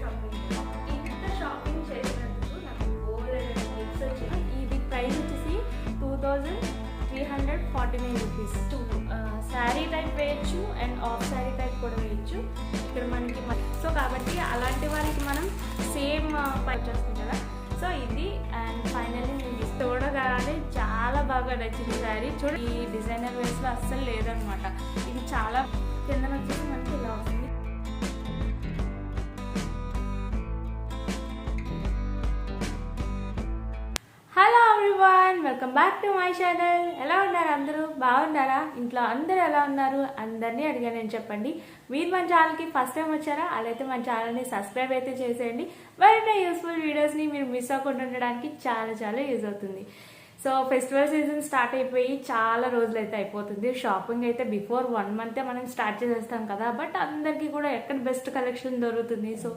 Shopping ఇంత shopping చేసినందుకు నాకు గోల్డ్ గిఫ్ట్స్ వచ్చిన ఇది ప్రైస్ వచ్చేసి two thousand three hundred forty nine rupees two sari type వేయచ్చు అండ్ ఆఫ్ శారీ టైప్ కూడా వేయచ్చు ఇక్కడ మనకి సో కాబట్టి అలాంటి వాళ్ళకి మనం సేమ్ పర్చేస్తుంది కదా సో ఇది అండ్ ఫైనల్లీ నేను ఇది చూడగానే చాలా బాగా నచ్చింది శారీ చూడ ఈ డిజైనర్ వేస్లో అస్సలు లేదనమాట ఇది చాలా కింద వచ్చేసి మనకి everyone welcome back to my channel ఎలా ఉన్నారు అందరూ? బాగున్నారా? ఇంట్లో అందరూ ఎలా ఉన్నారు? అందరినీ అడిగానని చెప్పండి. మీరు మన ఛానల్కి ఫస్ట్ టైం వచ్చారా? అలాగైతే మన ఛానల్ని సబ్స్క్రైబ్ అయితే చేసేయండి. మరిన్ని యూస్ఫుల్ వీడియోస్ని మీరు మిస్ అవ్వకుండా ఉండడానికి చాలా చాలా యూజ్ అవుతుంది. సో ఫెస్టివల్ సీజన్ స్టార్ట్ అయిపోయి చాలా రోజులు అయితే అయిపోతుంది. షాపింగ్ అయితే బిఫోర్ వన్ మంతే మనం స్టార్ట్ చేసేస్తాం కదా బట్ అందరికీ కూడా ఎక్కడ బెస్ట్ కలెక్షన్ దొరుకుతుంది. సో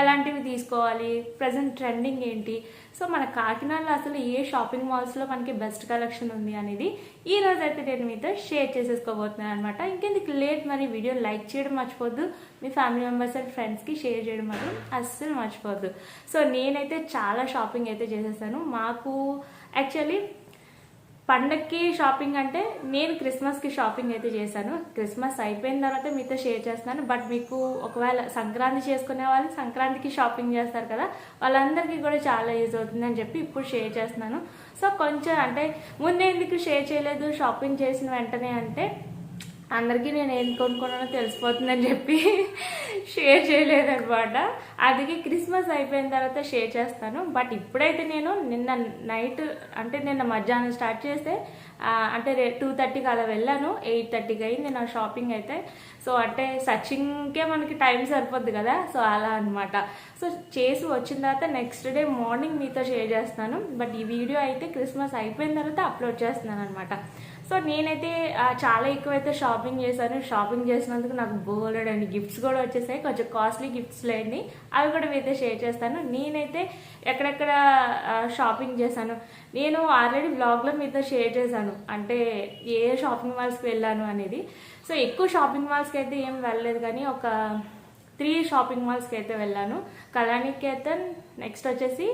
ఎలాంటివి తీసుకోవాలి ప్రజెంట్ ట్రెండింగ్ ఏంటి? సో మన కాకినాడలో అసలు ఏ షాపింగ్ మాల్స్లో మనకి బెస్ట్ కలెక్షన్ ఉంది అనేది ఈ రోజు అయితే నేను మీతో షేర్ చేసేసుకోబోతున్నాను అనమాట ఇంకెందుకు లేట్ మరి వీడియో లైక్ చేయడం మర్చిపోద్దు. మీ ఫ్యామిలీ మెంబర్స్ అండ్ ఫ్రెండ్స్కి షేర్ చేయడం మాత్రం అస్సలు మర్చిపోద్దు. సో నేనైతే చాలా షాపింగ్ అయితే చేసేసాను. మాకు యాక్చువల్లీ పండక్కి షాపింగ్ అంటే నేను క్రిస్మస్కి షాపింగ్ అయితే చేశాను. క్రిస్మస్ అయిపోయిన తర్వాత మీతో షేర్ చేస్తున్నాను. బట్ మీకు ఒకవేళ సంక్రాంతి చేసుకునే వాళ్ళు సంక్రాంతికి షాపింగ్ చేస్తారు కదా వాళ్ళందరికీ కూడా చాలా యూజ్ అవుతుందని చెప్పి ఇప్పుడు షేర్ చేస్తున్నాను. సో కొంచెం అంటే ముందే ఎందుకు షేర్ చేయలేదు షాపింగ్ చేసిన వెంటనే అంటే అందరికీ నేను ఏం కొనుక్కున్నానో తెలిసిపోతుందని చెప్పి షేర్ చేయలేదనమాట అందుకే క్రిస్మస్ అయిపోయిన తర్వాత షేర్ చేస్తాను. బట్ ఇప్పుడైతే నేను నిన్న నైట్ అంటే నిన్న మధ్యాహ్నం స్టార్ట్ చేస్తే అంటే రే టూ థర్టీకి అలా వెళ్ళాను. ఎయిట్ థర్టీకి అయింది నా షాపింగ్ అయితే. సో అంటే సర్చింగ్కే మనకి టైం సరిపోద్ది కదా. సో అలా అనమాట సో చేసి వచ్చిన తర్వాత నెక్స్ట్ డే మార్నింగ్ మీతో షేర్ చేస్తాను. బట్ ఈ వీడియో అయితే క్రిస్మస్ అయిపోయిన తర్వాత అప్లోడ్ చేస్తున్నాను అనమాట సో నేనైతే చాలా చాలా ఎక్కువైతే షాపింగ్ చేశాను. షాపింగ్ చేసినందుకు నాకు బోలెడ్ అండి గిఫ్ట్స్ కూడా వచ్చేసాయి. కొంచెం కాస్ట్లీ గిఫ్ట్స్ లేండి. అవి కూడా మీతో షేర్ చేస్తాను. నేనైతే ఎక్కడెక్కడ షాపింగ్ చేశాను. నేను ఆల్రెడీ బ్లాగ్లో మీతో షేర్ చేశాను. అంటే ఏ షాపింగ్ మాల్స్కి వెళ్ళాను అనేది. సో ఎక్కువ షాపింగ్ మాల్స్కి అయితే ఏం వెళ్ళలేదు కానీ ఒక త్రీ షాపింగ్ మాల్స్కి అయితే వెళ్ళాను. కళానికేతన్ నెక్స్ట్ వచ్చేసి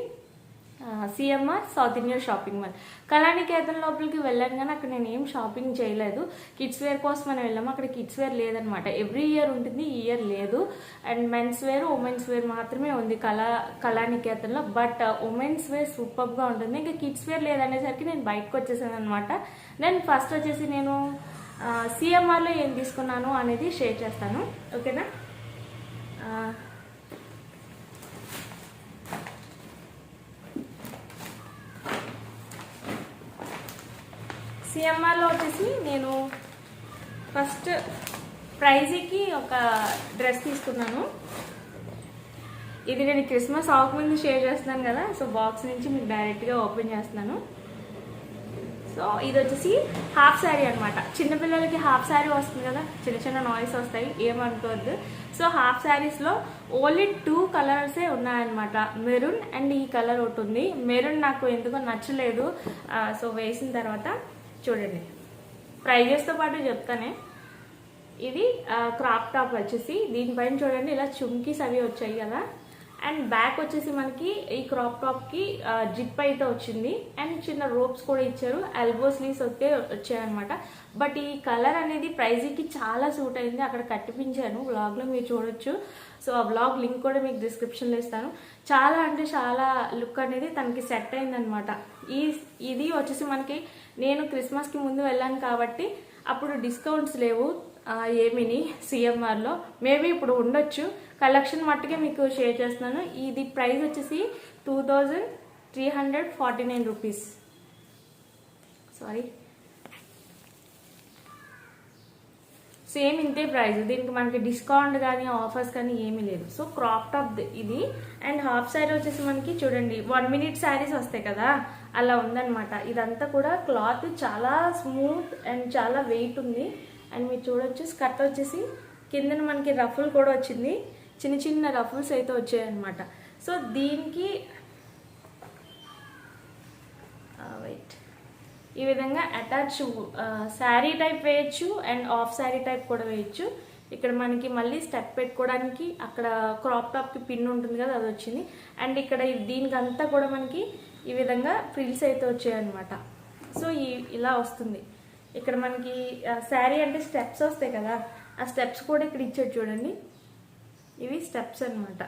CMR south Indian shopping mall Kalaniketan లోపలికి వెళ్ళాను కానీ అక్కడ నేను ఏం షాపింగ్ చేయలేదు. కిడ్స్ వేర్ కోసం మనం వెళ్ళాము అక్కడ కిడ్స్ వేర్ లేదనమాట ఎవ్రీ ఇయర్ ఉంటుంది ఈ ఇయర్ లేదు. And men's wear women's wear మాత్రమే ఉంది కళా కళానికేతన్లో. బట్ ఉమెన్స్ వేర్ సూపర్గా ఉంటుంది. ఇంకా కిడ్స్ వేర్ లేదనేసరికి నేను బయటకు వచ్చేసాను అనమాట నేను ఫస్ట్ వచ్చేసి నేను సిఎంఆర్లో ఏం తీసుకున్నాను అనేది షేర్ చేస్తాను. ఓకేనా సిఎంఆర్లో వచ్చేసి నేను ఫస్ట్ ప్రైజీకి ఒక డ్రెస్ తీసుకున్నాను. ఇది నేను క్రిస్మస్ ఆఫ్ ముందు షేర్ చేస్తున్నాను కదా సో బాక్స్ నుంచి మీకు డైరెక్ట్గా ఓపెన్ చేస్తున్నాను. సో ఇది వచ్చేసి హాఫ్ శారీ అనమాట చిన్నపిల్లలకి హాఫ్ శారీ వస్తుంది కదా చిన్న చిన్న నాయిస్ వస్తాయి ఏమనుకోవద్దు సో హాఫ్ శారీస్లో ఓన్లీ టూ కలర్సే ఉన్నాయన్నమాట. మెరూన్ అండ్ ఈ కలర్ ఒకటి ఉంది. మెరూన్ నాకు ఎందుకో నచ్చలేదు. సో వేసిన తర్వాత చూడండి. ప్రైజెస్తో పాటు చెప్తానే. ఇది క్రాప్ టాప్ వచ్చేసి దీనిపైన చూడండి ఇలా చుమ్కీస్ అవి వచ్చాయి కదా. అండ్ బ్యాక్ వచ్చేసి మనకి ఈ క్రాప్ టాప్కి జిప్ అయితే వచ్చింది. అండ్ చిన్న రోప్స్ కూడా ఇచ్చారు. ఎల్బో స్లీవ్స్ అయితే వచ్చాయనమాట బట్ ఈ కలర్ అనేది ప్రైజీకి చాలా సూట్ అయింది. అక్కడ కట్టిపించాను. బ్లాగ్లో మీరు చూడొచ్చు. సో ఆ బ్లాగ్ లింక్ కూడా మీకు డిస్క్రిప్షన్లో ఇస్తాను. చాలా అంటే చాలా లుక్ అనేది తనకి సెట్ అయిందనమాట ఈ ఇది వచ్చేసి మనకి నేను క్రిస్మస్కి ముందు వెళ్ళాను కాబట్టి అప్పుడు డిస్కౌంట్స్ లేవు. ఏమిని? సిఎంఆర్లో మేబీ ఇప్పుడు ఉండొచ్చు. కలెక్షన్ మట్టుకే మీకు షేర్ చేస్తున్నాను. ఇది ప్రైస్ వచ్చేసి two thousand three hundred forty nine rupees. Sorry same ఇంతే ప్రైస్. దీనికి మనకి డిస్కౌంట్ కానీ ఆఫర్స్ కానీ ఏమీ లేదు. సో క్రాప్ టాప్ ఇది. అండ్ హాఫ్ శారీ వచ్చేసి మనకి చూడండి వన్ మినిట్ శారీస్ వస్తాయి కదా? అలా ఉందన్నమాట. ఇదంతా కూడా క్లాత్ చాలా స్మూత్ అండ్ చాలా వెయిట్ ఉంది. అండ్ మీరు చూడొచ్చు స్కర్ట్ వచ్చేసి కిందన మనకి రఫుల్ కూడా వచ్చింది. చిన్న చిన్న రఫుల్స్ అయితే వచ్చాయన్నమాట. సో దీనికి వెయిట్ ఈ విధంగా అటాచ్ శారీ టైప్ వేయచ్చు అండ్ ఆఫ్ శారీ టైప్ కూడా వేయచ్చు. ఇక్కడ మనకి మళ్ళీ స్టెప్ పెట్టుకోవడానికి అక్కడ క్రాప్ టాప్కి పిన్ ఉంటుంది కదా అది వచ్చింది. అండ్ ఇక్కడ దీనికంతా కూడా మనకి ఈ విధంగా ఫ్రిల్స్ అయితే వచ్చాయన్నమాట. సో ఈ ఇలా వస్తుంది. ఇక్కడ మనకి శారీ అంటే స్టెప్స్ వస్తాయి కదా ఆ స్టెప్స్ కూడా ఇక్కడ ఇచ్చాడు చూడండి. ఇవి స్టెప్స్ అన్నమాట.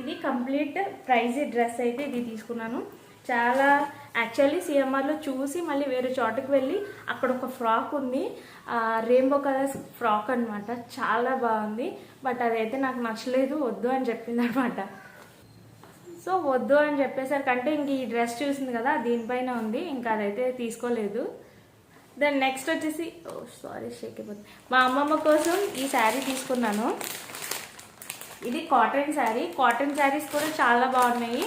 ఇది కంప్లీట్ ప్రైజీ డ్రెస్ అయితే ఇది తీసుకున్నాను. చాలా యాక్చువల్లీ సిఎంఆర్లో చూసి మళ్ళీ వేరే చోటకి వెళ్ళి అక్కడ ఒక ఫ్రాక్ ఉంది. రెయిన్బో కలర్స్ ఫ్రాక్ అన్నమాట. చాలా బాగుంది. బట్ అదైతే నాకు నచ్చలేదు వద్దు అని చెప్పింది అనమాట సో వద్దు అని చెప్పేసరికి అంటే ఇంక ఈ డ్రెస్ చూసింది కదా దీనిపైన ఉంది. ఇంకా అదైతే తీసుకోలేదు. దెన్ నెక్స్ట్ వచ్చేసి ఓ సారీ షేక్ అయిపోతుంది మా అమ్మమ్మ కోసం ఈ శారీ తీసుకున్నాను. ఇది కాటన్ శారీ. కాటన్ శారీస్ కూడా చాలా బాగున్నాయి.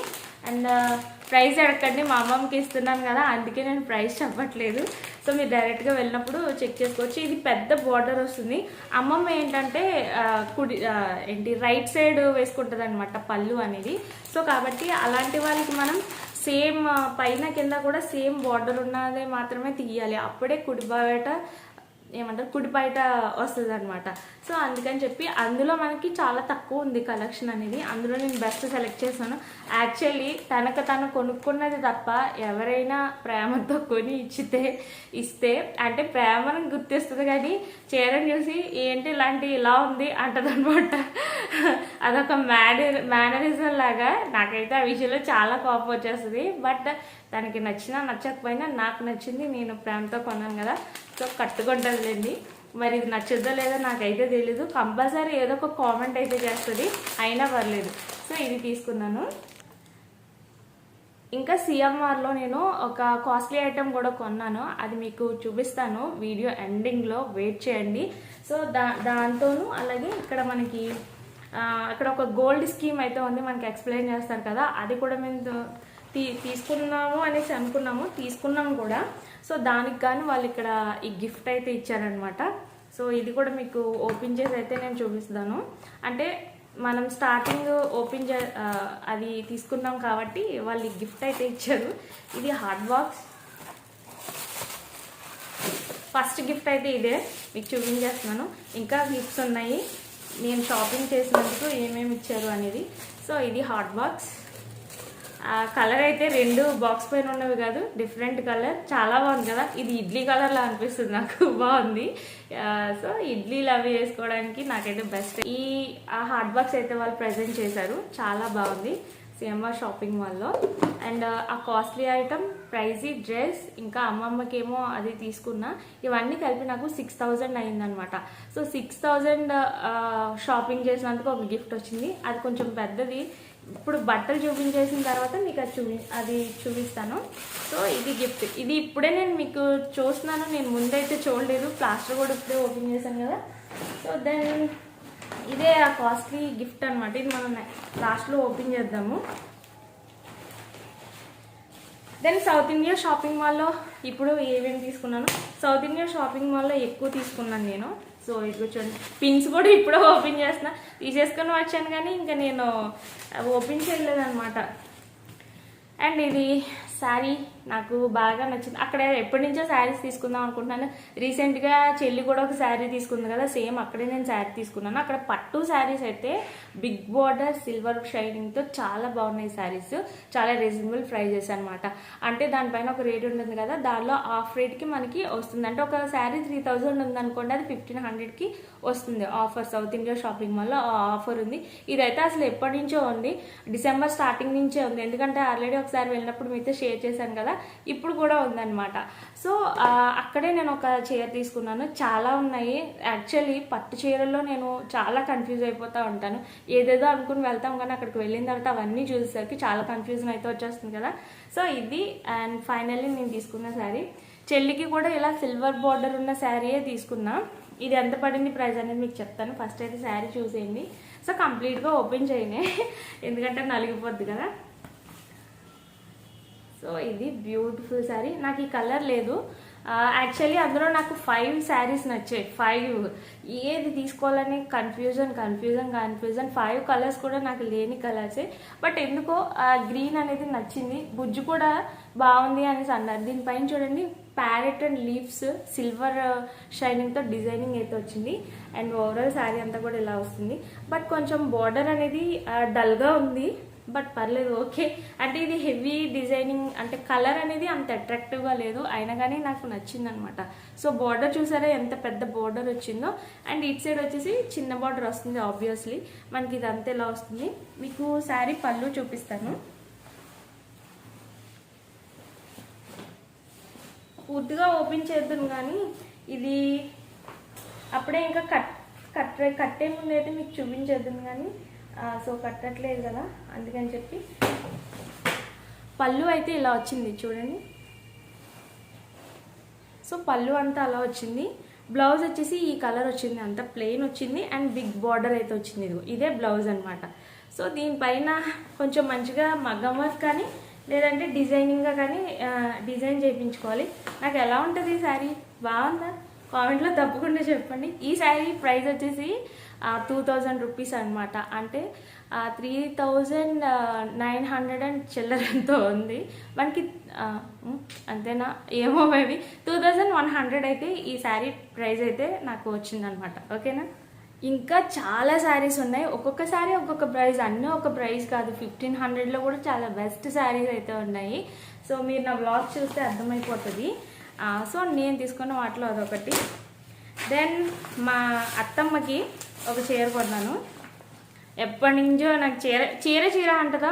అండ్ uh, ప్రైస్ అడగండి మా అమ్మమ్మకి ఇస్తున్నాను కదా అందుకే నేను ప్రైస్ చెప్పట్లేదు. సో మీరు డైరెక్ట్గా వెళ్ళినప్పుడు చెక్ చేసుకోవచ్చు. ఇది పెద్ద బార్డర్ వస్తుంది. అమ్మమ్మ ఏంటంటే uh, కుడి uh, ఏంటి రైట్ సైడ్ వేసుకుంటుంది అనమాట పళ్ళు అనేది. సో కాబట్టి అలాంటి వాళ్ళకి మనం సేమ్ పైన కింద కూడా సేమ్ బార్డర్ ఉన్నదే మాత్రమే తీయాలి. అప్పుడే కుడి బయట ఏమంటారు కుడి బయట వస్తుంది అనమాట సో అందుకని చెప్పి అందులో మనకి చాలా తక్కువ ఉంది కలెక్షన్ అనేది. అందులో నేను బెస్ట్ సెలెక్ట్ చేశాను. యాక్చువల్లీ తనకు తను కొనుక్కున్నది తప్ప ఎవరైనా ప్రేమతో కొని ఇచ్చితే ఇస్తే అంటే ప్రేమను గుర్తిస్తుంది కానీ చీరను చూసి ఏంటి ఇలాంటి ఇలా ఉంది అంటదనమాట అదొక మేనే మేనరిజం లాగా నాకైతే ఆ విషయంలో చాలా కోపం వచ్చేస్తుంది. బట్ దానికి నచ్చినా నచ్చకపోయినా నాకు నచ్చింది నేను ప్రేమతో కొన్నాను కదా. సో కట్టుకుంటుందండి మరి ఇది నచ్చుద్దో లేదో నాకైతే తెలీదు. కంపల్సరీ ఏదో ఒక కామెంట్ అయితే చేస్తుంది. అయినా పర్లేదు. సో ఇది తీసుకున్నాను. ఇంకా సిఎంఆర్లో నేను ఒక కాస్ట్లీ ఐటెం కూడా కొన్నాను. అది మీకు చూపిస్తాను. వీడియో ఎండింగ్లో వెయిట్ చేయండి. సో దా దాంతోనూ అలాగే ఇక్కడ మనకి అక్కడ ఇక్కడ ఒక గోల్డ్ స్కీమ్ అయితే ఉంది. మనకి ఎక్స్ప్లెయిన్ చేస్తారు కదా. అది కూడా మేము తీ తీసుకున్నాము అనేసి అనుకున్నాము. తీసుకున్నాము కూడా. సో దానికి కానీ వాళ్ళు ఇక్కడ ఈ గిఫ్ట్ అయితే ఇచ్చారనమాట సో ఇది కూడా మీకు ఓపెన్ చేసి అయితే నేను చూపిస్తాను. అంటే మనం స్టార్టింగ్ ఓపెన్ చే అది తీసుకున్నాం కాబట్టి వాళ్ళు ఈ గిఫ్ట్ అయితే ఇచ్చారు. ఇది హార్డ్ బాక్స్. ఫస్ట్ గిఫ్ట్ అయితే ఇదే. మీకు చూపించేస్తున్నాను. ఇంకా గిఫ్ట్స్ ఉన్నాయి. నేను షాపింగ్ చేసినందుకు ఏమేమి ఇచ్చారు అనేది. సో ఇది హాట్ బాక్స్. కలర్ అయితే రెండు బాక్స్ పైన ఉన్నవి కాదు డిఫరెంట్ కలర్. చాలా బాగుంది కదా? ఇది ఇడ్లీ కలర్లా అనిపిస్తుంది నాకు. బాగుంది. సో ఇడ్లీలు అవి వేసుకోవడానికి నాకైతే బెస్ట్ ఈ ఆ హాట్ బాక్స్ అయితే వాళ్ళు ప్రజెంట్ చేశారు. చాలా బాగుంది. సిఎంఆర్ షాపింగ్ మాల్లో. అండ్ ఆ కాస్ట్లీ ఐటమ్ ప్రైజీ డ్రెస్ ఇంకా అమ్మమ్మకేమో అది తీసుకున్నా. ఇవన్నీ కలిపి నాకు సిక్స్ థౌజండ్ అయిందనమాట సో సిక్స్ థౌజండ్ షాపింగ్ చేసినందుకు ఒక గిఫ్ట్ వచ్చింది. అది కొంచెం పెద్దది. ఇప్పుడు బట్టలు చూపించేసిన తర్వాత మీకు అది చూపి అది చూపిస్తాను. సో ఇది గిఫ్ట్ ఇది ఇప్పుడే నేను మీకు చూస్తున్నాను. నేను ముందైతే చూడలేదు. ప్లాస్టర్ కూడా ఇప్పుడే ఓపెన్ చేశాను కదా. సో దెన్ ఇదే ఆ కాస్ట్లీ గిఫ్ట్ అనమాట ఇది మనం లాస్ట్లో ఓపెన్ చేద్దాము. దెన్ సౌత్ ఇండియా షాపింగ్ మాల్లో ఇప్పుడు ఏమేమి తీసుకున్నాను? సౌత్ ఇండియా షాపింగ్ మాల్లో ఎక్కువ తీసుకున్నాను నేను. సో ఇది కూర్చోండి పిన్స్ కూడా ఇప్పుడే ఓపెన్ చేస్తున్నా. తీసేసుకొని వచ్చాను కానీ ఇంకా నేను ఓపెన్ చేయలేదు అనమాట అండ్ ఇది శారీ. నాకు బాగా నచ్చింది. అక్కడ ఎప్పటి నుంచో శారీస్ తీసుకుందాం అనుకుంటున్నాను. రీసెంట్గా చెల్లి కూడా ఒక శారీ తీసుకుంది కదా సేమ్ అక్కడే నేను శారీ తీసుకున్నాను. అక్కడ పట్టు శారీస్ అయితే బిగ్ బార్డర్ సిల్వర్ షైనింగ్తో చాలా బాగున్నాయి శారీస్. చాలా రీజనబుల్ ప్రైజెస్ అనమాట అంటే దానిపైన ఒక రేట్ ఉంటుంది కదా దానిలో ఆఫ్ రేట్కి మనకి వస్తుంది. అంటే ఒక శారీ త్రీ థౌజండ్ ఉందనుకోండి అది ఫిఫ్టీన్ హండ్రెడ్కి వస్తుంది. ఆఫర్ సౌత్ ఇండియా షాపింగ్ మాల్లో ఆ ఆఫర్ ఉంది. ఇదైతే అసలు ఎప్పటి నుంచో ఉంది. డిసెంబర్ స్టార్టింగ్ నుంచే ఉంది. ఎందుకంటే ఆల్రెడీ ఒకసారి వెళ్ళినప్పుడు మీతో షేర్ చేశాను కదా ఇప్పుడు కూడా ఉందన్నమాట. సో అక్కడే నేను ఒక చీర తీసుకున్నాను. చాలా ఉన్నాయి. యాక్చువల్లీ పట్టు చీరల్లో నేను చాలా కన్ఫ్యూజ్ అయిపోతూ ఉంటాను. ఏదేదో అనుకుని వెళ్తాం కానీ అక్కడికి వెళ్ళిన తర్వాత అవన్నీ చూసేసరికి చాలా కన్ఫ్యూజన్ అయితే వచ్చేస్తుంది కదా. సో ఇది అండ్ ఫైనల్లీ నేను తీసుకున్న శారీ చెల్లికి కూడా ఇలా సిల్వర్ బార్డర్ ఉన్న శారీయే తీసుకున్నా. ఇది ఎంత పడింది ప్రైస్ అనేది మీకు చెప్తాను. ఫస్ట్ అయితే శారీ చూసేయండి. సో కంప్లీట్గా ఓపెన్ చేయనే. ఎందుకంటే నలిగిపోద్ది కదా. సో ఇది బ్యూటిఫుల్ శారీ నాకు ఈ కలర్ లేదు. యాక్చువల్లీ అందులో నాకు ఫైవ్ శారీస్ నచ్చాయి. ఫైవ్ ఏది తీసుకోవాలని confusion confusion confusion five colours కూడా నాకు లేని కలర్సే బట్ ఎందుకో గ్రీన్ అనేది నచ్చింది. బుజ్జు కూడా బాగుంది అనేసి అన్నారు. దీనిపైన చూడండి. ప్యారెట్ అండ్ లీవ్స్ సిల్వర్ షైనింగ్తో డిజైనింగ్ అయితే వచ్చింది. అండ్ ఓవరాల్ శారీ అంతా కూడా ఇలా వస్తుంది. బట్ కొంచెం బార్డర్ అనేది డల్గా ఉంది. బట్ పర్లేదు ఓకే. అంటే ఇది హెవీ డిజైనింగ్ అంటే కలర్ అనేది అంత అట్రాక్టివ్గా లేదు. అయినా కానీ నాకు నచ్చింది అనమాట సో బార్డర్ చూసారా? ఎంత పెద్ద బార్డర్ వచ్చిందో. అండ్ ఇట్ సైడ్ వచ్చేసి చిన్న బార్డర్ వస్తుంది ఆబ్వియస్లీ మనకి ఇదంతా ఇలా వస్తుంది? మీకు శారీ పళ్ళు చూపిస్తాను. పూర్తిగా ఓపెన్ చేద్దాం కానీ ఇది అప్పుడే ఇంకా కట్ కట్ కట్టే ముందు అయితే మీకు చూపించేద్దాం కానీ సో కట్టట్లేదు కదా అందుకని చెప్పి. పళ్ళు అయితే ఇలా వచ్చింది చూడండి. సో పళ్ళు అంతా అలా వచ్చింది. బ్లౌజ్ వచ్చేసి ఈ కలర్ వచ్చింది అంత ప్లెయిన్ వచ్చింది అండ్ బిగ్ బార్డర్ అయితే వచ్చింది ఇదే బ్లౌజ్ అనమాట సో దీనిపైన కొంచెం మంచిగా మగ్గం వర్క్ కానీ లేదంటే డిజైనింగ్గా కానీ డిజైన్ చేయించుకోవాలి. నాకు ఎలా ఉంటుంది ఈ శారీ? బాగుందా? కామెంట్లో తప్పకుండా చెప్పండి. ఈ శారీ ప్రైస్ వచ్చేసి టూ థౌజండ్ రూపీస్ అనమాట అంటే three thousand nine hundred and చిల్లరంతో ఉంది. మనకి అంతేనా? ఏమో maybe two thousand one hundred అయితే ఈ శారీ ప్రైస్ అయితే నాకు వచ్చిందనమాట ఓకేనా? ఇంకా చాలా శారీస్ ఉన్నాయి. ఒక్కొక్క శారీ ఒక్కొక్క ప్రైస్ అన్నీ ఒక ప్రైస్ కాదు. ఫిఫ్టీన్ హండ్రెడ్లో కూడా చాలా బెస్ట్ శారీస్ అయితే ఉన్నాయి. సో మీరు నా బ్లాగ్ చూస్తే అర్థమైపోతుంది. సో నేను తీసుకున్న వాటిలో అదొకటి. దెన్ మా అత్తమ్మకి ఒక చీర కొన్నాను. ఎప్పటి నుంచో నాకు చీర చీర చీర అంటదా?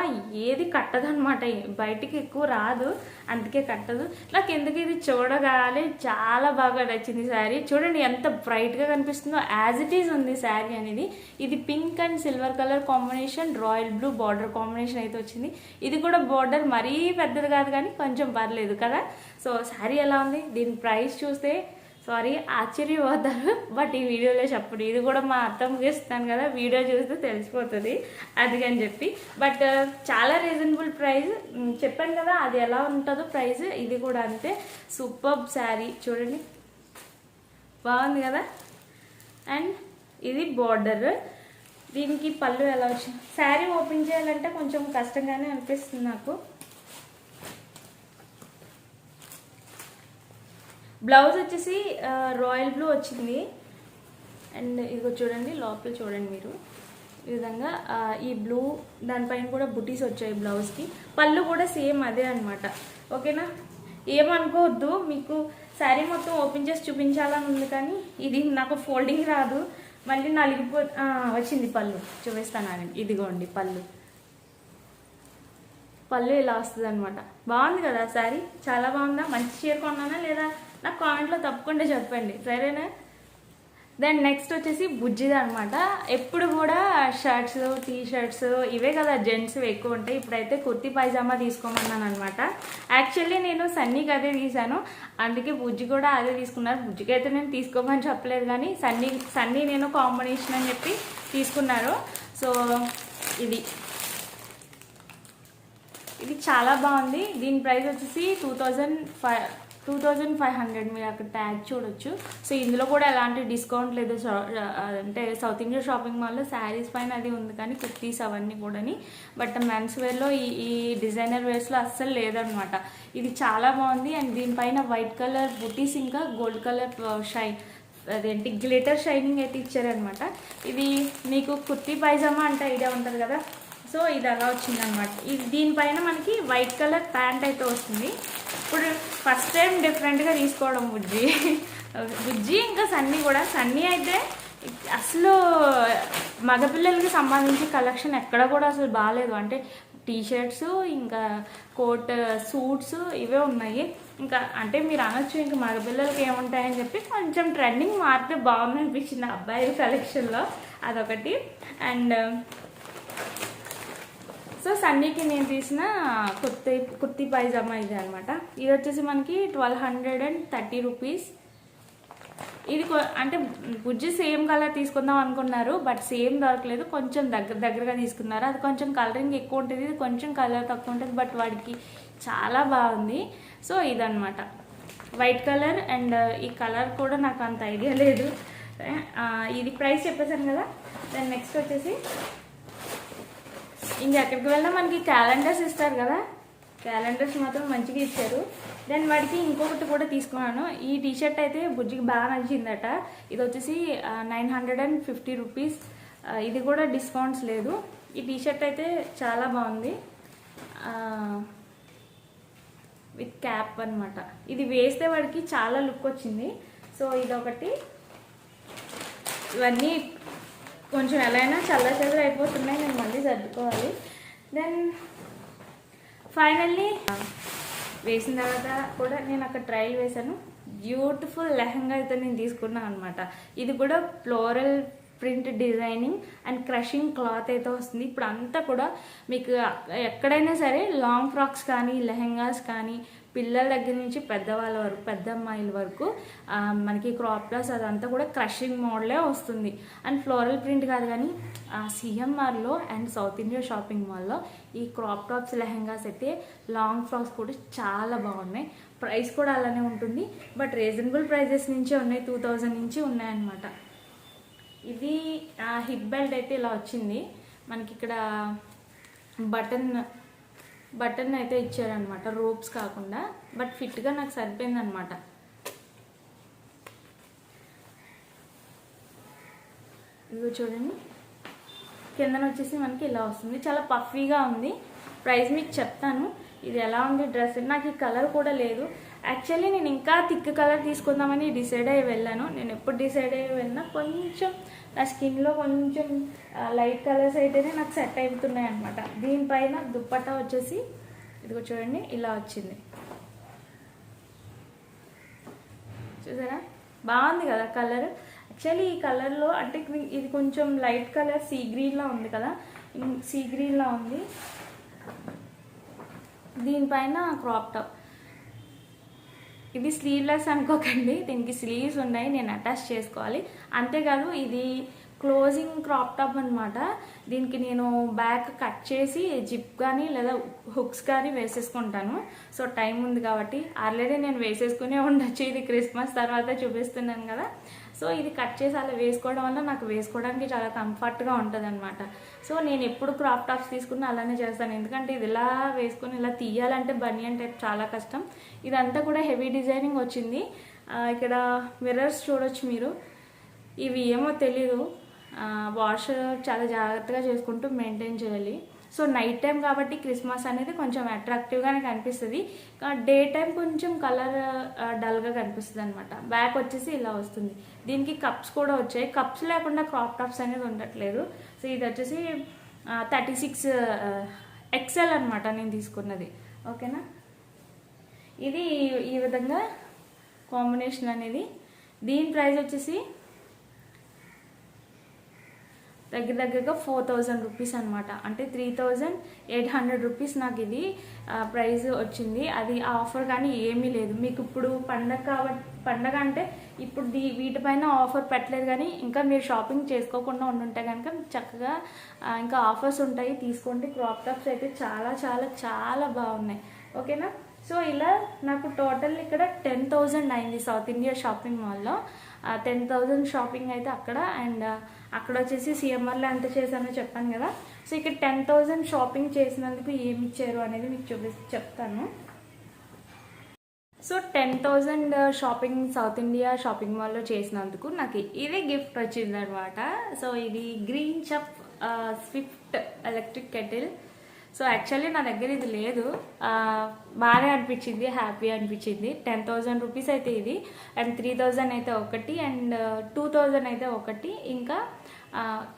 ఏది కట్టదనమాట బయటికి ఎక్కువ రాదు. అందుకే కట్టదు. నాకు ఎందుకు ఇది చూడగాలి? చాలా బాగా నచ్చింది శారీ. చూడండి ఎంత బ్రైట్గా కనిపిస్తుందో. యాజ్ ఇట్ ఈజ్ ఉంది శారీ అనేది. ఇది pink and silver colour combination royal blue border combination అయితే వచ్చింది. ఇది కూడా బార్డర్ మరీ పెద్దది కాదు కానీ కొంచెం పర్లేదు కదా. సో శారీ ఎలా ఉంది? దీని ప్రైస్ చూస్తే సారీ ఆశ్చర్యపోతారు. బట్ ఈ వీడియోలో చెప్పండి ఇది కూడా మా అత్తమ్మకి ఇస్తాను కదా వీడియో చూస్తే తెలిసిపోతుంది. అందుకని చెప్పి. బట్ uh, చాలా రీజనబుల్ ప్రైస్ చెప్పాను కదా అది ఎలా ఉంటుందో ప్రైస్ ఇది కూడా అంతే. సూపర్ శారీ చూడండి. బాగుంది కదా? అండ్ ఇది బార్డర్ దీనికి పళ్ళు ఎలా వచ్చింది? శారీ ఓపెన్ చేయాలంటే కొంచెం కష్టంగానే అనిపిస్తుంది నాకు. బ్లౌజ్ వచ్చేసి రాయల్ బ్లూ వచ్చింది. అండ్ ఇదిగో చూడండి లోపల చూడండి మీరు. ఈ విధంగా ఈ బ్లూ దానిపైన కూడా బుటీస్ వచ్చాయి బ్లౌజ్కి. పళ్ళు కూడా సేమ్ అదే అనమాట ఓకేనా? ఏమనుకోవద్దు మీకు శారీ మొత్తం ఓపెన్ చేసి చూపించాలని ఉంది కానీ ఇది నాకు ఫోల్డింగ్ రాదు. మళ్ళీ నలిగిపో వచ్చింది పళ్ళు. చూపిస్తాను ఇదిగోండి పళ్ళు. పళ్ళు ఇలా వస్తుంది అనమాట బాగుంది కదా శారీ? చాలా బాగుందా? మంచి చీర కొన్నానా లేదా నాకు కామెంట్లో తప్పకుండా చెప్పండి. సరేనా? దెన్ నెక్స్ట్ వచ్చేసి బుజ్జిది అనమాట ఎప్పుడు కూడా షర్ట్స్ టీ షర్ట్స్ ఇవే కదా జెంట్స్ ఎక్కువ ఉంటాయి. ఇప్పుడైతే కుర్తి పైజామా తీసుకోమన్నాను అనమాట యాక్చువల్లీ నేను సన్నీకి అదే తీశాను. అందుకే బుజ్జి కూడా అదే తీసుకున్నారు. బుజ్జికి అయితే నేను తీసుకోమని చెప్పలేదు కానీ సన్నీ సన్నీ నేను కాంబినేషన్ అని చెప్పి తీసుకున్నారు. సో ఇది. ఇది చాలా బాగుంది. దీని ప్రైస్ వచ్చేసి two thousand five two thousand five hundred మీరు అక్కడ ట్యాగ్ చూడొచ్చు. సో ఇందులో కూడా ఎలాంటి డిస్కౌంట్ లేదు. అంటే సౌత్ ఇండియా షాపింగ్ మాల్లో శారీస్ పైన అది ఉంది కానీ కుర్తీస్ అవన్నీ కూడాని. బట్ మెన్స్ వేర్లో ఈ ఈ డిజైనర్ వేర్స్లో అస్సలు లేదనమాట ఇది చాలా బాగుంది. అండ్ దీనిపైన వైట్ కలర్ బుటీస్ ఇంకా గోల్డ్ కలర్ షైన్ అదేంటి? గ్లిటర్ షైనింగ్ అయితే ఇచ్చారనమాట ఇది మీకు కుర్తీ పైజామా అంటే ఐడియా ఉంటుంది కదా. సో ఇది అలా వచ్చిందనమాట ఇది దీనిపైన మనకి వైట్ కలర్ ప్యాంట్ అయితే వస్తుంది. ఇప్పుడు ఫస్ట్ టైం డిఫరెంట్గా తీసుకోవడం బుజ్జి. బుజ్జి ఇంకా సన్నీ కూడా. సన్నీ అయితే అసలు మగపిల్లలకి సంబంధించి కలెక్షన్ ఎక్కడ కూడా అసలు బాగాలేదు. అంటే టీషర్ట్స్ ఇంకా కోట్ సూట్స్ ఇవే ఉన్నాయి. ఇంకా అంటే మీరు అనొచ్చు ఇంకా మగపిల్లలకి ఏముంటాయని చెప్పి కొంచెం ట్రెండింగ్ మారితే బాగుంది అనిపించింది అబ్బాయి కలెక్షన్లో అదొకటి. అండ్ సో సన్నీకి నేను తీసిన కుర్తీ కుర్తీ పైజామా ఇది అనమాట ఇది వచ్చేసి మనకి twelve hundred and thirty rupees ఇది అంటే బుజ్జి సేమ్ కలర్ తీసుకుందాం అనుకున్నారు బట్ సేమ్ దొరకలేదు. కొంచెం దగ్గర దగ్గరగా తీసుకున్నారు. అది కొంచెం కలరింగ్ ఎక్కువ ఉంటుంది ఇది కొంచెం కలర్ తక్కువ ఉంటుంది బట్ వాడికి చాలా బాగుంది. సో ఇదనమాట వైట్ కలర్ అండ్ ఈ కలర్ కూడా నాకు అంత ఐడియా లేదు. ఇది ప్రైస్ చెప్పేశాను కదా? దాని నెక్స్ట్ వచ్చేసి ఇంక ఎక్కడికి వెళ్ళినా మనకి క్యాలెండర్స్ ఇస్తారు కదా? క్యాలెండర్స్ మాత్రం మంచిగా ఇచ్చారు. దెన్ వాడికి ఇంకొకటి కూడా తీసుకున్నాను. ఈ టీ షర్ట్ అయితే బుజ్జికి బాగా నచ్చిందట. ఇది వచ్చేసి nine hundred and fifty rupees ఇది కూడా డిస్కౌంట్స్ లేదు. ఈ టీ షర్ట్ అయితే చాలా బాగుంది. విత్ క్యాప్ అన్నమాట. ఇది వేస్తే వాడికి చాలా లుక్ వచ్చింది. సో ఇదొకటి. ఇవన్నీ కొంచెం ఎలా అయినా చల్ల చెదరు అయిపోతున్నాయి నేను మళ్ళీ సర్దుకోవాలి. దెన్ ఫైనల్లీ వేసిన తర్వాత కూడా నేను అక్కడ ట్రయల్ వేశాను. బ్యూటిఫుల్ లెహంగా అయితే నేను తీసుకున్నాను అనమాట ఇది కూడా floral print designing and crushing cloth అయితే వస్తుంది. ఇప్పుడు అంతా కూడా మీకు ఎక్కడైనా సరే లాంగ్ ఫ్రాక్స్ కానీ లెహంగాస్ కానీ పిల్లల దగ్గర నుంచి పెద్దవాళ్ళ వరకు పెద్ద అమ్మాయిల వరకు మనకి క్రాప్ ప్లస్ అదంతా కూడా క్రషింగ్ మోడలే వస్తుంది. అండ్ ఫ్లోరల్ ప్రింట్ కాదు కానీ సిఎంఆర్లో అండ్ సౌత్ ఇండియా షాపింగ్ మాల్లో ఈ క్రాప్ టాప్స్ లెహంగాస్ అయితే లాంగ్ ఫ్రాక్స్ కూడా చాలా బాగున్నాయి. ప్రైస్ కూడా అలానే ఉంటుంది. బట్ రీజనబుల్ ప్రైజెస్ నుంచే ఉన్నాయి. టూ థౌజండ్ నుంచి ఉన్నాయన్నమాట. ఇది హిప్ బెల్ట్ అయితే ఇలా వచ్చింది. మనకి ఇక్కడ బటన్ బటన్ అయితే ఇచ్చారనమాట రోప్స్ కాకుండా. బట్ ఫిట్గా నాకు సరిపోయింది అనమాట ఇదిగో చూడండి. కిందన వచ్చేసి మనకి ఇలా వస్తుంది. చాలా పఫీగా ఉంది. ప్రైస్ మీకు చెప్తాను. ఇది ఎలా ఉంది డ్రెస్? నాకు ఈ కలర్ కూడా లేదు. యాక్చువల్లీ నేను ఇంకా థిక్ కలర్ తీసుకుందామని డిసైడ్ అయ్యి వెళ్ళాను. నేను ఎప్పుడు డిసైడ్ అయ్యి వెళ్ళినా కొంచెం నా స్కిన్లో కొంచెం లైట్ కలర్స్ అయితేనే నాకు సెట్ అవుతున్నాయి అనమాట దీనిపైన దుప్పట్టా వచ్చేసి ఇదిగో చూడండి ఇలా వచ్చింది. చూసారా? బాగుంది కదా కలర్ యాక్చువల్లీ ఈ కలర్లో అంటే ఇది కొంచెం లైట్ కలర్ సీ గ్రీన్లా ఉంది కదా. సీ గ్రీన్లా ఉంది. దీనిపైన క్రాప్ టాప్ ఇది స్లీవ్లెస్ అనుకోకండి. దీనికి స్లీవ్స్ ఉన్నాయి నేను అటాచ్ చేసుకోవాలి. అంతేకాదు ఇది క్లోజింగ్ క్రాప్ టాప్ అనమాట దీనికి నేను బ్యాక్ కట్ చేసి జిప్ కానీ లేదా హుక్స్ కానీ వేసేసుకుంటాను. సో టైం ఉంది కాబట్టి ఆల్రెడీ నేను వేసేసుకునే ఉండొచ్చు. ఇది క్రిస్మస్ తర్వాత చూపిస్తున్నాను కదా. సో ఇది కట్ చేసి అలా వేసుకోవడం వల్ల నాకు వేసుకోవడానికి చాలా కంఫర్ట్గా ఉంటుంది అనమాట సో నేను ఎప్పుడు క్రాప్ టాప్స్ తీసుకున్నా అలానే చేస్తాను. ఎందుకంటే ఇది ఇలా వేసుకొని ఇలా తీయాలంటే బనియన్ టైప్ చాలా కష్టం. ఇదంతా కూడా హెవీ డిజైనింగ్ వచ్చింది. ఇక్కడ మిర్రర్స్ చూడొచ్చు మీరు. ఇవి ఏమో తెలీదు. వాష్ చాలా జాగ్రత్తగా చేసుకుంటూ మెయింటైన్ చేయాలి. సో నైట్ టైం కాబట్టి క్రిస్మస్ అనేది కొంచెం అట్రాక్టివ్గానే కనిపిస్తుంది. డే టైం కొంచెం కలర్ డల్గా కనిపిస్తుంది అనమాట బ్యాక్ వచ్చేసి ఇలా వస్తుంది. దీనికి కప్స్ కూడా వచ్చాయి. కప్స్ లేకుండా క్రాప్ టాప్స్ అనేది ఉండట్లేదు. సో ఇది వచ్చేసి థర్టీ సిక్స్ ఎక్సెల్ అనమాట నేను తీసుకున్నది. ఓకేనా ఇది ఈ విధంగా కాంబినేషన్ అనేది. దీని ప్రైస్ వచ్చేసి దగ్గర దగ్గరగా ఫోర్ థౌజండ్ రూపీస్ అనమాట అంటే three thousand eight hundred rupees నాకు ఇది ప్రైస్ వచ్చింది. అది ఆఫర్ కానీ ఏమీ లేదు. మీకు ఇప్పుడు పండగ కాబట్టి పండగ అంటే ఇప్పుడు దీ వీటిపైన ఆఫర్ పెట్టలేదు కానీ ఇంకా మీరు షాపింగ్ చేసుకోకుండా ఉండుంటే కనుక చక్కగా ఇంకా ఆఫర్స్ ఉంటాయి. తీసుకోండి. క్రాప్ టాప్స్ అయితే చాలా చాలా చాలా బాగున్నాయి. ఓకేనా? సో ఇలా నాకు టోటల్ ఇక్కడ టెన్ థౌజండ్ అయింది సౌత్ ఇండియా షాపింగ్ మాల్లో టెన్ థౌజండ్ షాపింగ్ అయితే అక్కడ. అండ్ అక్కడ వచ్చేసి సిఎంఆర్లో ఎంత చేశానో చెప్పాను కదా. సో ఇక్కడ టెన్ థౌజండ్ షాపింగ్ చేసినందుకు ఏమి ఇచ్చారు అనేది మీకు చూపి చెప్తాను. So ten thousand shopping south India shopping మాల్లో చేసినందుకు నాకు ఇదే గిఫ్ట్ వచ్చిందనమాట సో ఇది green chef swift electric kettle so actually నా దగ్గర ఇది లేదు. బాగానే అనిపించింది హ్యాపీ అనిపించింది. టెన్ థౌజండ్ రూపీస్ అయితే ఇది అండ్ త్రీ థౌజండ్ అయితే ఒకటి అండ్ టూ థౌజండ్ అయితే ఒకటి. ఇంకా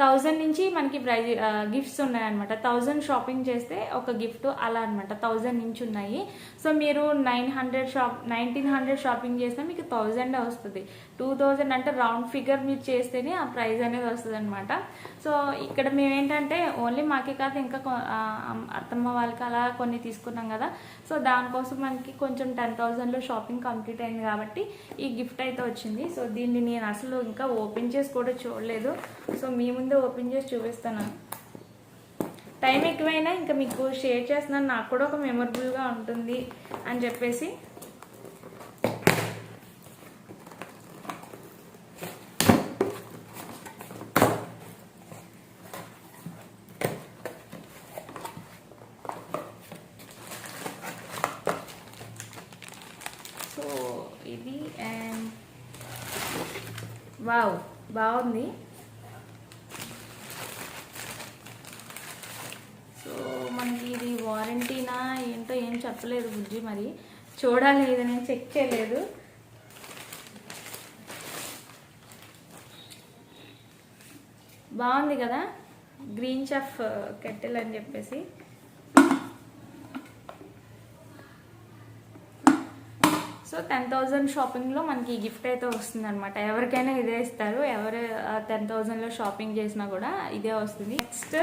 థౌజండ్ నుంచి మనకి ప్రైజ్ గిఫ్ట్స్ ఉన్నాయన్నమాట. థౌజండ్ షాపింగ్ చేస్తే ఒక గిఫ్ట్ అలా అనమాట థౌజండ్ నుంచి ఉన్నాయి. సో మీరు nine hundred shop nineteen hundred shopping చేస్తే మీకు థౌజండ్ వస్తుంది. టూ థౌజండ్ అంటే రౌండ్ ఫిగర్ మీరు చేస్తేనే ఆ ప్రైస్ అనేది వస్తుంది అనమాట సో ఇక్కడ మేమేంటంటే ఓన్లీ మాకే కాదు ఇంకా అత్తమ్మ వాళ్ళకి అలా కొన్ని తీసుకున్నాం కదా. సో దానికోసం మనకి కొంచెం టెన్ థౌజండ్లో షాపింగ్ కంప్లీట్ అయింది కాబట్టి ఈ గిఫ్ట్ అయితే వచ్చింది. సో దీన్ని నేను అసలు ఇంకా ఓపెన్ చేసి కూడా చూడలేదు. సో మీ ముందే ఓపెన్ చేసి చూపిస్తాను. టైం ఎక్కువైనా ఇంకా మీకు షేర్ చేస్తున్నాను. నాకు కూడా ఒక మెమొరబుల్గా ఉంటుంది అని చెప్పేసి. సో ఇది అండ్ వావ్ బాగుంది. చెప్పలేదు బుజ్జి మరి. చూడాలి ఇది నేను చెక్ చేయలేదు. బాగుంది కదా? గ్రీన్ చెఫ్ కెటిల్ అని చెప్పేసి. సో టెన్ థౌజండ్ షాపింగ్లో మనకి గిఫ్ట్ అయితే వస్తుంది అనమాట ఎవరికైనా ఇదే ఇస్తారు. ఎవరు టెన్ థౌజండ్లో షాపింగ్ చేసినా కూడా ఇదే వస్తుంది. నెక్స్ట్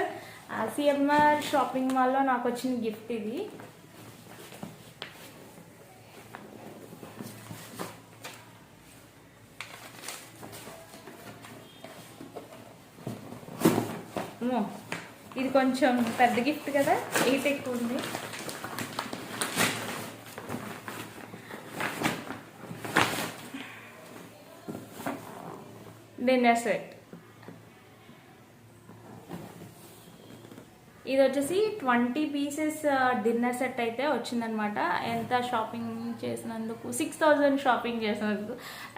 సిఎంఆర్ షాపింగ్ మాల్లో నాకు వచ్చిన గిఫ్ట్ ఇది. కొంచెం పెద్ద గిఫ్ట్ కదా ఎయిట్ ఎక్కువ ఉంది. డిన్నర్ సెట్ ఇది వచ్చేసి ట్వంటీ పీసెస్ డిన్నర్ సెట్ అయితే వచ్చిందనమాట. ఎంత షాపింగ్ చేసినందుకు సిక్స్ థౌజండ్ షాపింగ్ చేసినందుకు.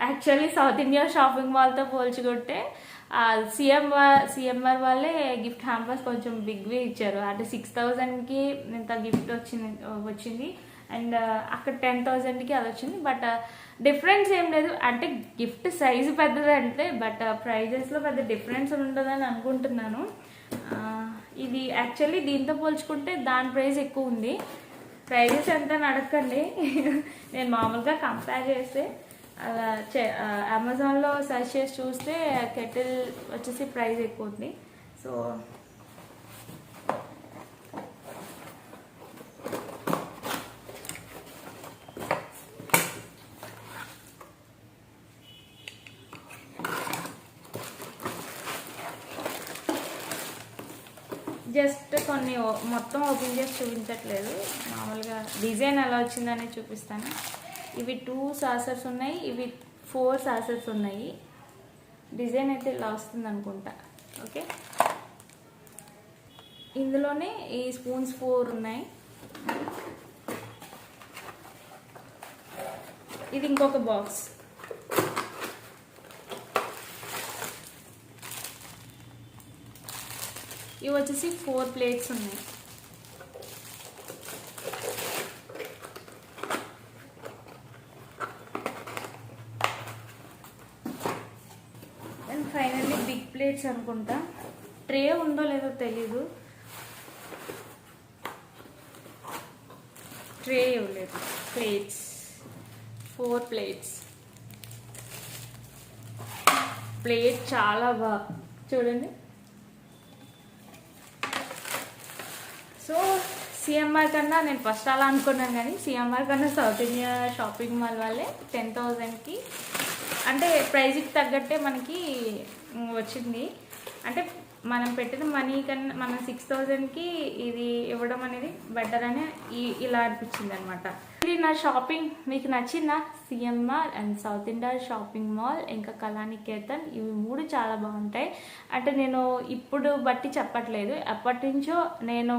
యాక్చువల్లీ సౌత్ ఇండియా షాపింగ్ మాల్తో పోల్చుకుంటే సిఎంఆర్ సిఎంఆర్ వాళ్ళే గిఫ్ట్ హ్యాంపర్స్ కొంచెం బిగ్వే ఇచ్చారు. అంటే సిక్స్ థౌజండ్కి ఇంత గిఫ్ట్ వచ్చింది వచ్చింది. అండ్ అక్కడ టెన్ థౌజండ్కి అది వచ్చింది. బట్ డిఫరెన్స్ ఏం లేదు. అంటే గిఫ్ట్ సైజు పెద్దదంటే బట్ ప్రైజెస్లో పెద్ద డిఫరెన్స్ ఉండదని అనుకుంటున్నాను. ఇది యాక్చువల్లీ దీంతో పోల్చుకుంటే దాని ప్రైస్ ఎక్కువ ఉంది. ప్రైజెస్ ఎంత అని అడగండి నేను మామూలుగా కంపేర్ చేస్తే అలా చే అమెజాన్లో సెర్చ్ చేసి చూస్తే కెటిల్ వచ్చేసి ప్రైస్ ఎక్కువ ఉంది సో జస్ట్ కొన్ని మొత్తం ఓపెన్ చేసి చూపించట్లేదు. మామూలుగా డిజైన్ ఎలా వచ్చిందనే చూపిస్తాను. ఇవి టూ సాసర్స్ ఉన్నాయి ఇవి ఫోర్ సాసర్స్ ఉన్నాయి. డిజైన్ అయితే ఇలా వస్తుంది అనుకుంటా. ఓకే ఇందులోనే ఈ స్పూన్స్ ఫోర్ ఉన్నాయి. ఇది ఇంకొక బాక్స్ ఇవి వచ్చేసి ఫోర్ ప్లేట్స్ ఉన్నాయి అండ్ ఫైనల్లీ ప్లేట్స్ అనుకుంటా. ట్రే ఉందో లేదో తెలీదు. ట్రే ఇవ్వలేదు ప్లేట్స్. Four plates. ప్లేట్ చాలా బాగా చూడండి. సో సిఎంఆర్ కన్నా నేను ఫస్ట్ అలా అనుకున్నాను కానీ సిఎంఆర్ కన్నా సౌత్ ఇండియా షాపింగ్ మాల్ వాళ్ళే టెన్ థౌజండ్కి అంటే ప్రైజ్కి తగ్గట్టే మనకి వచ్చింది. అంటే మనం పెట్టిన మనీ కన్నా మనం సిక్స్ థౌజండ్కి ఇది ఇవ్వడం అనేది బెటర్ అని ఇలా అనిపించింది అనమాట ఇది నా షాపింగ్ మీకు నచ్చిన CMR and south India shopping mall ఇంకా కళానికేతన్ ఇవి మూడు చాలా బాగుంటాయి. అంటే నేను ఇప్పుడు బట్టి చెప్పట్లేదు. ఎప్పటి నుంచో నేను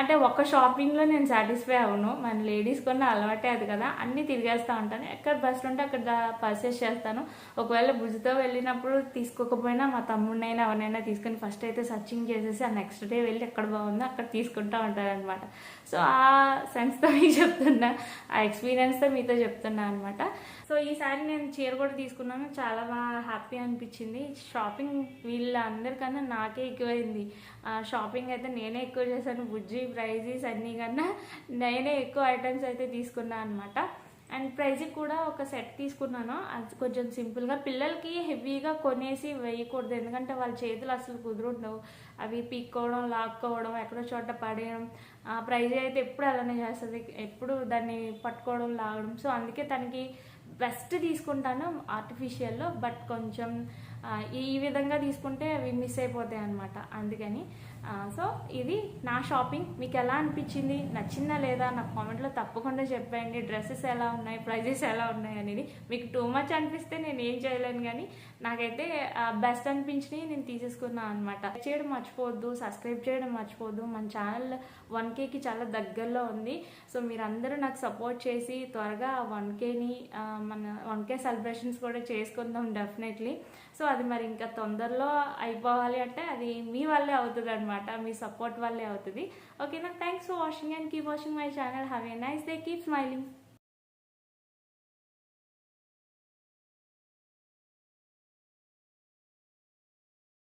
అంటే ఒక షాపింగ్లో నేను సాటిస్ఫై అవును మన లేడీస్ కొన్న అలవాటే అది కదా. అన్నీ తిరిగేస్తూ ఉంటాను. ఎక్కడ బస్సులు ఉంటే అక్కడ పర్చేస్ చేస్తాను. ఒకవేళ బుజ్జితో వెళ్ళినప్పుడు తీసుకోకపోయినా మా తమ్ముడినైనా ఎవరినైనా తీసుకొని ఫస్ట్ అయితే సర్చింగ్ చేసేసి ఆ నెక్స్ట్ డే వెళ్ళి ఎక్కడ బాగుందో అక్కడ తీసుకుంటా ఉంటారనమాట సో ఆ సెన్స్తో మీకు చెప్తున్నా. ఆ ఎక్స్పీరియన్స్తో మీతో చెప్తున్నా అనమాట సో ఈసారి నేను చీర కూడా తీసుకున్నాను. చాలా బాగా హ్యాపీ అనిపించింది. షాపింగ్ వీళ్ళందరికన్నా నాకే ఎక్కువైంది. ఆ, షాపింగ్ అయితే నేనే ఎక్కువ చేశాను. బుజ్జి ప్రైజెస్ అన్నీ కన్నా నేనే ఎక్కువ ఐటమ్స్ అయితే తీసుకున్నాను అనమాట అండ్ ప్రైజ్ కూడా ఒక సెట్ తీసుకున్నాను. అది కొంచెం సింపుల్గా పిల్లలకి హెవీగా కొనేసి వేయకూడదు. ఎందుకంటే వాళ్ళ చేతులు అసలు కుదురుండవు. అవి పీక్కోవడం లాక్కోవడం ఎక్కడో చోట పడేయడం. ఆ ప్రైజ్ అయితే ఎప్పుడు అలానే చేస్తుంది. ఎప్పుడు దాన్ని పట్టుకోవడం లాగడం. సో అందుకే తనకి బెస్ట్ తీసుకుంటాను ఆర్టిఫిషియల్లో. బట్ కొంచెం ఈ విధంగా తీసుకుంటే అవి మిస్ అయిపోతాయి అనమాట అందుకని సో ఇది నా షాపింగ్ మీకు ఎలా అనిపించింది? నచ్చిందా లేదా? నా కామెంట్లో తప్పకుండా చెప్పండి. డ్రెస్సెస్ ఎలా ఉన్నాయి? ప్రైజెస్ ఎలా ఉన్నాయి అనేది మీకు టూ మచ్ అనిపిస్తే నేను ఏం చేయలేను కానీ నాకైతే బెస్ట్ అనిపించినవి నేను తీసేసుకున్నాను అనమాట చేయడం మర్చిపోవద్దు. సబ్స్క్రైబ్ చేయడం మర్చిపోవద్దు. మన ఛానల్ వన్ కేకి చాలా దగ్గరలో ఉంది. సో మీరందరూ నాకు సపోర్ట్ చేసి త్వరగా వన్ కేని మన వన్ కే సెలబ్రేషన్స్ కూడా చేసుకుందాం డెఫినెట్లీ సో అది మరి ఇంకా తొందరలో అయిపోవాలి అంటే అది మీ వల్లే అవుతుంది అనమాట మీ సపోర్ట్ వల్లే అవుతుంది. ఓకేనా thanks for watching and keep watching my channel have a nice day keep smiling